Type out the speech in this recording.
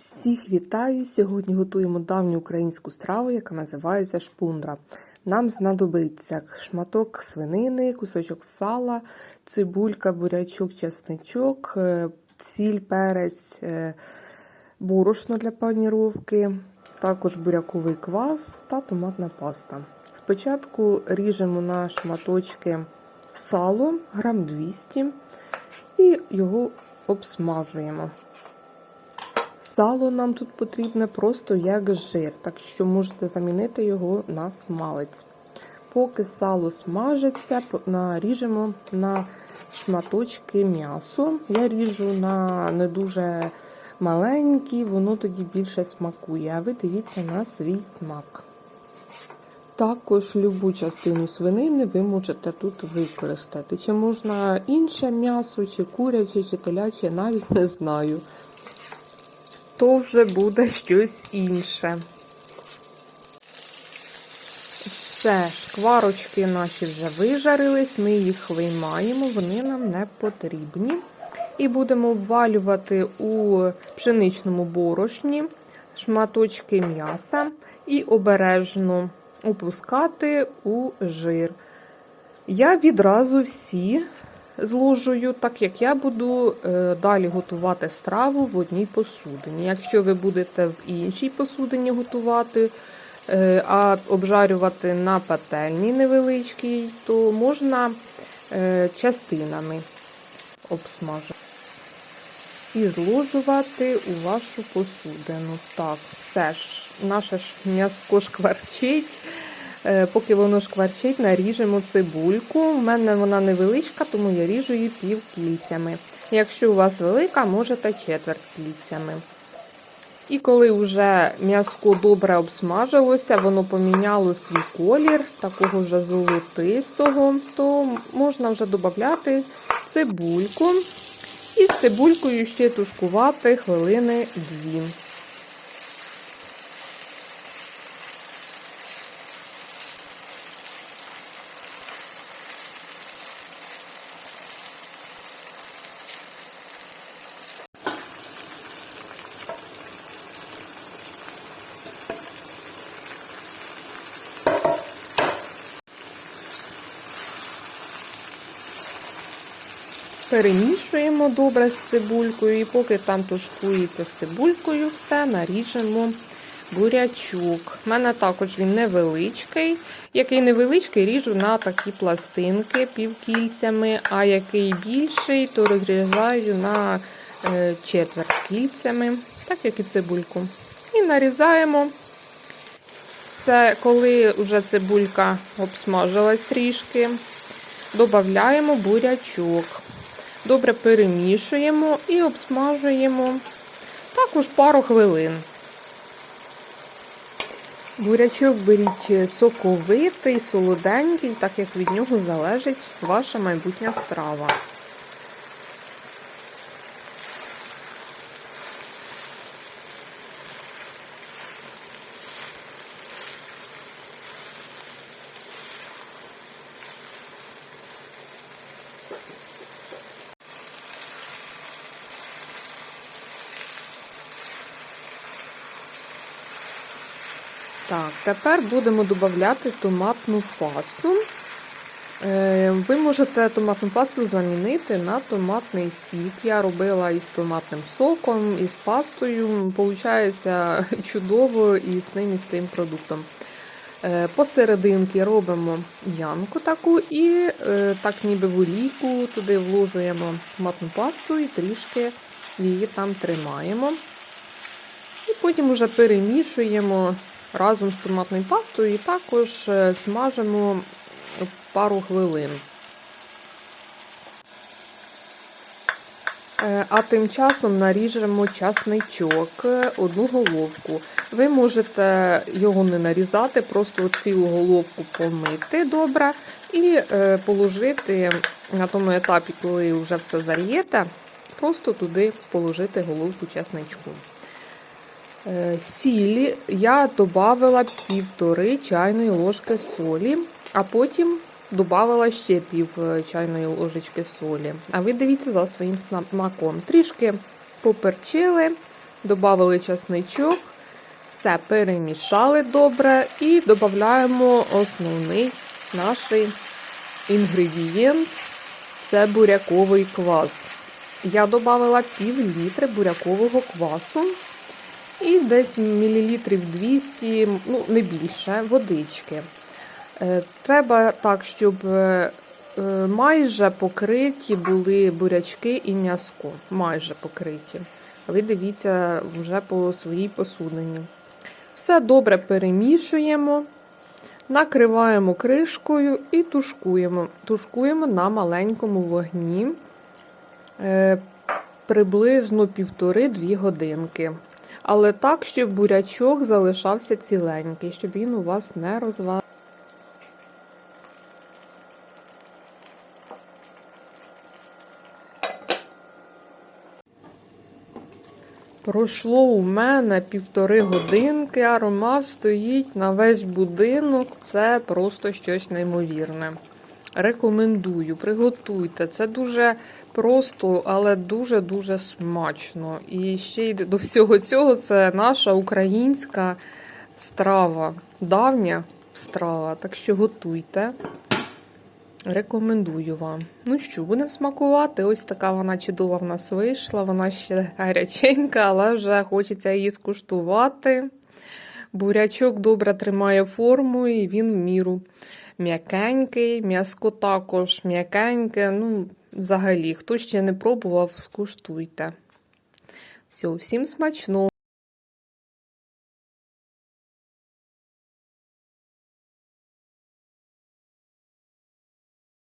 Всіх вітаю! Сьогодні готуємо давню українську страву, яка називається шпундра. Нам знадобиться шматок свинини, кусочок сала, цибулька, бурячок, чесничок, е, сіль, перець, е, борошно для паніровки, також буряковий квас та томатна паста. Спочатку ріжемо на шматочки сало, грам 200 і його обсмажуємо. Сало нам тут потрібне просто як жир, так що можете замінити його на смалець. Поки сало смажиться, наріжемо на шматочки м'ясо. Я ріжу на не дуже маленькі, воно тоді більше смакує, а ви дивіться на свій смак. Також любу частину свинини ви можете тут використати. Чи можна інше м'ясо, чи куряче, чи теляче, навіть не знаю то вже буде щось інше. Все, шкварочки наші вже вижарились, ми їх виймаємо, вони нам не потрібні. І будемо обвалювати у пшеничному борошні шматочки м'яса і обережно опускати у жир. Я відразу всі зложую, так як я буду е, далі готувати страву в одній посудині. Якщо ви будете в іншій посудині готувати, е, а обжарювати на пательні невеличкій, то можна е, частинами обсмажити. І зложувати у вашу посудину. Так, все ж, наше ж м'яско шкварчить. Поки воно шкварчить, наріжемо цибульку. У мене вона невеличка, тому я ріжу її пів кільцями. Якщо у вас велика, можете четверть кільцями. І коли вже м'яско добре обсмажилося, воно поміняло свій колір, такого вже золотистого, то можна вже додати цибульку. І з цибулькою ще тушкувати хвилини дві. Перемішуємо добре з цибулькою, і поки там тушкується з цибулькою, все наріжемо бурячок. У мене також він невеличкий. Який невеличкий, ріжу на такі пластинки півкільцями, а який більший, то розрізаю на е, четверть кільцями, так як і цибульку. І нарізаємо. Все, коли вже цибулька обсмажилась трішки, додаємо бурячок. Добре перемішуємо і обсмажуємо також пару хвилин. Бурячок беріть соковитий, солоденький, так як від нього залежить ваша майбутня страва. Так, тепер будемо додати томатну пасту. Е, ви можете томатну пасту замінити на томатний сік. Я робила із томатним соком, із пастою. Получається чудово і з ним і з тим продуктом. Е, посерединки робимо янку таку і е, так ніби в олійку туди вложуємо томатну пасту і трішки її там тримаємо. І потім вже перемішуємо разом з томатною пастою і також е, смажимо пару хвилин. Е, а тим часом наріжемо часничок, е, одну головку. Ви можете його не нарізати, просто цілу головку помити добре і положити на тому етапі, коли вже все зарієте, просто туди положити головку часничку. Е, сілі я додавала півтори чайної ложки солі, а потім додавала ще пів е, чайної ложечки солі. А ви дивіться за своїм смаком. Трішки поперчили, Добавили часничок, все перемішали добре і додаємо основний наш інгредієнт це буряковий квас. Я додала пів літри бурякового квасу і десь мілілітрів 200, ну не більше, водички. Е, Треба так, щоб е, е, майже покриті були бурячки і м'язко. Майже покриті. Ви дивіться вже по своїй посудині. Все добре перемішуємо, накриваємо кришкою і тушкуємо. Тушкуємо на маленькому вогні приблизно півтори-дві годинки. Але так, щоб бурячок залишався ціленький, щоб він у вас не розвалився. Пройшло у мене півтори годинки, аромат стоїть на весь будинок. Це просто щось неймовірне. Рекомендую, приготуйте. Це дуже просто, але дуже-дуже смачно. І ще й до всього цього це наша українська страва, давня страва. Так що готуйте. Рекомендую вам. Ну що, будемо смакувати. Ось така вона чудова в нас вийшла. Вона ще гаряченька, але вже хочеться її скуштувати. Бурячок добре тримає форму і він в міру м'якенький, м'яско також м'якеньке. Ну, взагалі, хто ще не пробував, скуштуйте. Все, всім смачно!